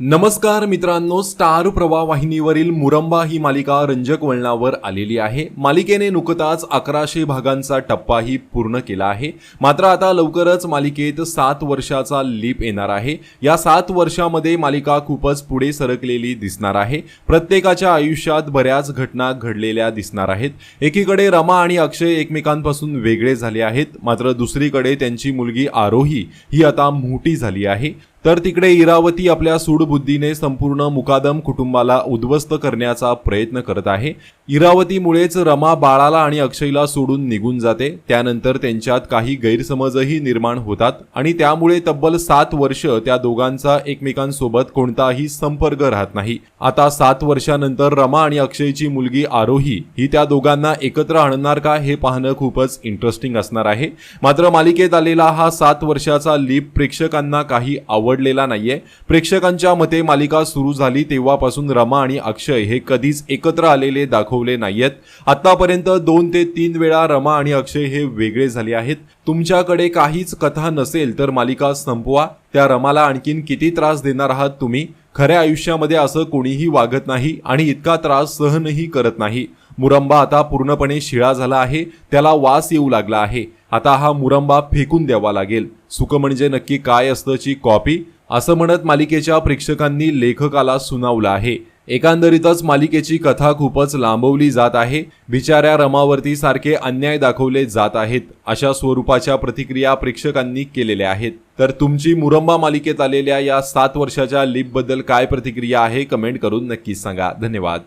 नमस्कार मित्रांनो स्टार प्रवाह वाहिनीवरील मुरंबा ही मालिका रंजक वळणावर आलेली आहे. मालिकेने नुकताच अकराशे भागांचा टप्पाही पूर्ण केला आहे. मात्र आता लवकरच मालिकेत सात वर्षाचा लीप येणार आहे. या सात वर्षामध्ये मालिका खूपच पुढे सरकलेली दिसणार आहे. प्रत्येकाच्या आयुष्यात बऱ्याच घटना घडलेल्या दिसणार आहेत. एकीकडे रमा आणि अक्षय एकमेकांपासून वेगळे झाले आहेत. मात्र दुसरीकडे त्यांची मुलगी आरोही ही आता मोठी झाली आहे. तर तिकडे इरावती आपल्या सूडबुद्धीने संपूर्ण मुकादम कुटुंबाला उद्ध्वस्त करण्याचा प्रयत्न करत आहे. इरावतीमुळेच रमा बाळाला आणि अक्षयला सोडून निघून जाते. त्यानंतर त्यांच्यात काही गैरसमजही निर्माण होतात आणि त्यामुळे तब्बल सात वर्ष त्या दोघांचा एकमेकांसोबत कोणताही संपर्क राहत नाही. आता सात वर्षानंतर रमा आणि अक्षयची मुलगी आरोही ही त्या दोघांना एकत्र आणणार का हे पाहणं खूपच इंटरेस्टिंग असणार आहे. मात्र मालिकेत आलेला हा सात वर्षाचा लीप प्रेक्षकांना काही आवड आवडलेला नाहीये. प्रेक्षकांच्या मते मालिका सुरू झाली तेव्हापासून रमा आणि अक्षय हे कधीच एकत्र आलेले दाखवले नाहीयेत. आतापर्यंत दोन ते तीन वेळा रमा आणि अक्षय हे वेगळे झाले आहेत. तुमच्याकडे काहीच कथा नसेल तर मालिका संपवा. त्या रमाला आणखीन किती त्रास देणार आहात तुम्ही? खऱ्या आयुष्यामध्ये असं कोणीही वागत नाही आणि इतका त्रास सहनही करत नाही. मुरंबा आता पूर्णपणे शिळा झाला आहे. त्याला वास येऊ लागला आहे. आता हा मुरंबा फेकून द्यावा लागेल. सुख म्हणजे नक्की काय असतंची कॉपी असं म्हणत मालिकेच्या प्रेक्षकांनी लेखकाला सुनावलं आहे. एकंदरीतच मालिकेची कथा खूपच लांबवली जात आहे. बिचाऱ्या रमावरती सारखे अन्याय दाखवले जात आहेत. अशा स्वरूपाच्या प्रतिक्रिया प्रेक्षकांनी केलेल्या आहेत. तर तुमची मुरंबा मालिकेत आलेल्या या सात वर्षाच्या लीपबद्दल काय प्रतिक्रिया आहे कमेंट करून नक्कीच सांगा. धन्यवाद.